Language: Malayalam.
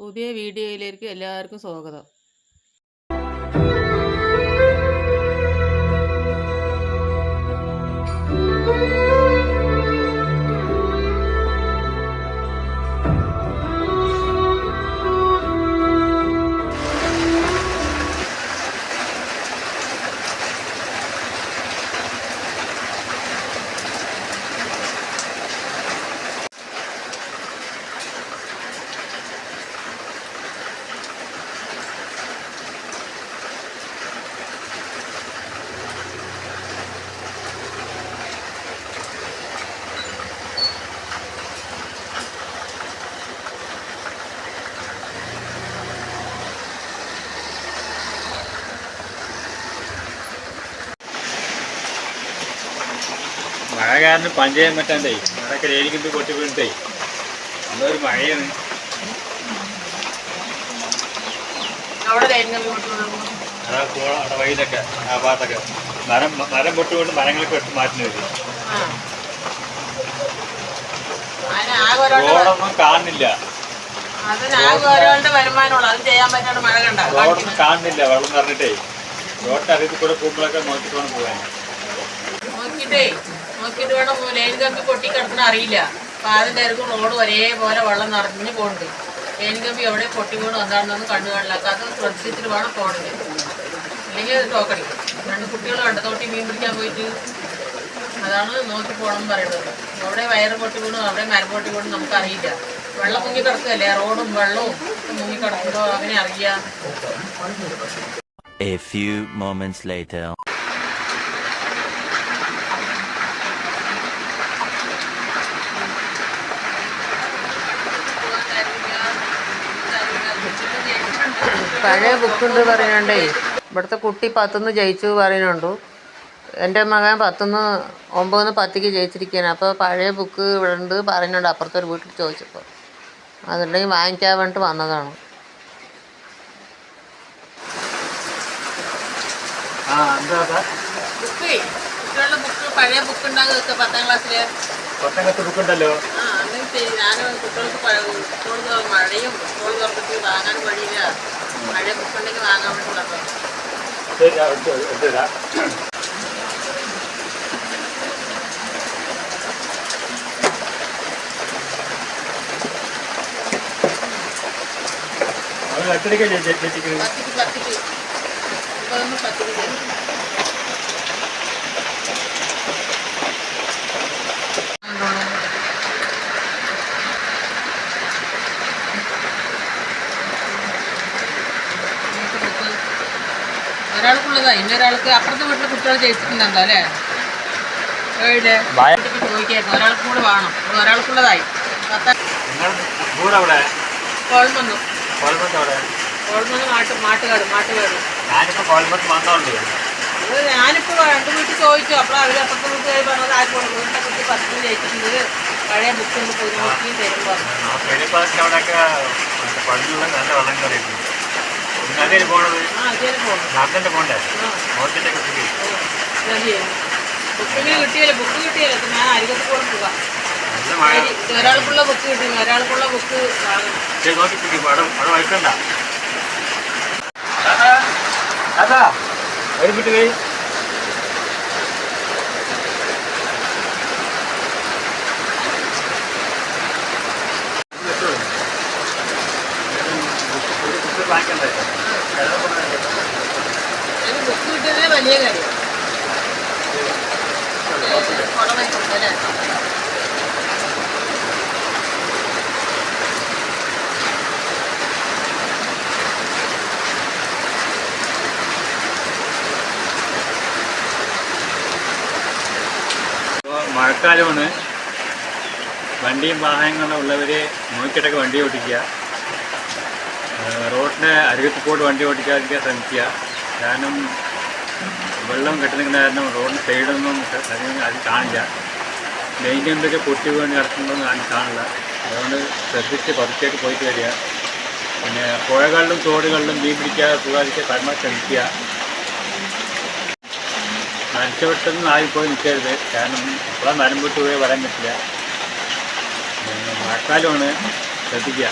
പുതിയ വീഡിയോയിലേക്ക് എല്ലാവർക്കും സ്വാഗതം. മഴ കാരണം പഞ്ച് ചെയ്യാൻ പറ്റാണ്ടേ മഴയൊക്കെ രേലിക്കുമ്പ് പൊട്ടി വീണിട്ടേ. അതൊരു മഴയാണ്. അതാ അവിടെ ആ ഭാഗത്തൊക്കെ. മരം മരം പൊട്ടുകൊണ്ട് മരങ്ങളൊക്കെ വെട്ടി മാറ്റുന്നത് റോഡൊന്നും കാണുന്നില്ല. റോഡൊന്നും കാണുന്നില്ല വെള്ളം നിറഞ്ഞിട്ടേ. റോഡിന്റെ അറിയത്തിൽ കൂടെ പൂക്കളൊക്കെ നോക്കിട്ട് വേണം പോകാൻ നോക്കിട്ടേ നോക്കിട്ട് വേണം ലൈൻ കമ്പി പൊട്ടി കിടക്കണ അറിയില്ല. ഇറക്കും റോഡ് ഒരേപോലെ വെള്ളം നിറഞ്ഞു പോകുന്നുണ്ട് ലൈൻ എവിടെ പൊട്ടി വീണ് എന്താണെന്നൊന്നും കണ്ണു കാണില്ല. അത് ശ്രദ്ധിച്ചിട്ട് വേണം പോകണത് അല്ലെങ്കിൽ ടോക്കടി രണ്ട് കുട്ടികൾ കണ്ടത്തോട്ടി മീൻ പിടിക്കാൻ പോയിട്ട് അതാണ് നോക്കി പോകണം പറയുന്നത്. അവിടെ വയറ് പൊട്ടി വീണു അവിടെ മരം പൊട്ടി വീണു നമുക്കറിയില്ല. വെള്ളം മുങ്ങി കിടക്കുകയല്ലേ? റോഡും വെള്ളവും മുങ്ങി കിടക്കുമ്പോൾ അങ്ങനെ അറിയാം. A few moments later. പഴയ ബുക്കുണ്ട് പറയണ്ടേ ഇവിടുത്തെ കുട്ടി പത്തുനിന്ന് ജയിച്ചു പറയുന്നുണ്ട്. എന്റെ മകൻ പത്തുനിന്ന് ഒമ്പതിന് പത്തിക്ക് ജയിച്ചിരിക്കുകയാണ്. അപ്പോൾ പഴയ ബുക്ക് ഇവിടെ ഉണ്ട് പറയുന്നുണ്ട്. അപ്പുറത്തൊരു വീട്ടിൽ ചോദിച്ചപ്പോൾ. അതുണ്ടെങ്കിൽ വാങ്ങിക്കാൻ വേണ്ടിട്ട് വന്നതാണ്. ബുക്ക് ബുക്ക് പഴയ ബുക്ക് ഉണ്ടാകുക പത്താം ക്ലാസ്സിൽ പത്തങ്ങത്തെ ബുക്കുണ്ടല്ലോ ആ എന്നിട്ട് ഞാൻ കുട്ടികൾക്ക് സ്കൂൾ മഴയും സ്കൂൾ തുറന്നിട്ട് വാങ്ങാൻ വഴിയില്ല. പഴയ ബുക്ക് ഉണ്ടെങ്കിൽ വാങ്ങാൻ വേണ്ടി ചേച്ചി ചേച്ചിക്ക്? പത്തിക്ക് പത്തിക്ക് ഒമ്പതൊന്ന് പത്തിക്ക് ജയിച്ചു ഒരാൾക്കുള്ളതാ. ഇന്നൊരാൾക്ക് ഒരാൾക്ക് അപ്പുറത്തെ വീട്ടിലെ കുട്ടികൾ ജയിച്ചിട്ടുണ്ടോ അല്ലേ? ചോദിക്കായിരുന്നു. ഒരാൾക്ക് കൂടെ വേണം. ഒരാൾക്കുള്ളതായി. കോൾമന്നു കോൾമന്ന് മാട്ട് മാട്ടുകാട് മാട്ടുകാട് ഞാനിപ്പോൾ രണ്ട് വീട്ടിൽ ചോദിച്ചു. അപ്പോൾ അവർ അപ്പുറത്തെ വീട്ടുകാർ പറഞ്ഞത് വീട്ടിലെ കുട്ടി പത്തിന് ജയിച്ചിട്ടുണ്ട് പഴയ ബുക്ക് ഒന്ന് പോയി നോക്കി തരും പറഞ്ഞു. അതേ പോണത്? നാട്ടിന്റെ പോണ്ടേ ആ. മോത്തിന്റെ കുട്ടിക്ക്? ബുക്കിന് കിട്ടിയല്ലോ ബുക്ക് കിട്ടിയല്ലോ. ഞാൻ അരികത്ത് കൂടെ പോകാം ഒരാൾക്കുള്ള ബുക്ക് കിട്ടി ഒരാൾക്കുള്ള ബുക്ക് വയ്ക്കണ്ട അതാ. വരുമ്പിട്ട് പോയി വാങ്ങിക്കണ്ടേ അതിന് ബുക്ക് കിട്ടിയതേ മഴക്കാലമാണ്. വണ്ടിയും വാഹനങ്ങളും ഉള്ളവർ നോക്കിയിട്ടൊക്കെ വണ്ടി ഓടിക്കുക. റോഡിന്റെ അരികത്ത് പോയിട്ട് വണ്ടി ഓടിക്കാതിരിക്കാൻ ശ്രമിക്കുക. കാരണം വെള്ളം കെട്ടുന്ന കാരണം റോഡിന് സൈഡൊന്നും കാര്യങ്ങൾ അത് കാണില്ല. കമ്പൊക്കെ പൊട്ടി വീണ് കിടക്കുന്നതൊന്നും ആരും കാണില്ല. അതുകൊണ്ട് ശ്രദ്ധിച്ച് പതുക്കേക്ക് പോയിട്ട് വരിക. പിന്നെ പുഴകളിലും തോടുകളിലും മീൻ പിടിക്കാതെ പോകാതിരിക്കുക കടമ ശ്രമിക്കുക. നനച്ചുവിട്ടൊന്നും ആയിപ്പോയി പോയി നിൽക്കരുത്. കാരണം എപ്പോഴാണ് മരം വിട്ട് പോയി വരാൻ പറ്റില്ല. മഴക്കാലമാണ്. ശ്രദ്ധിക്കുക.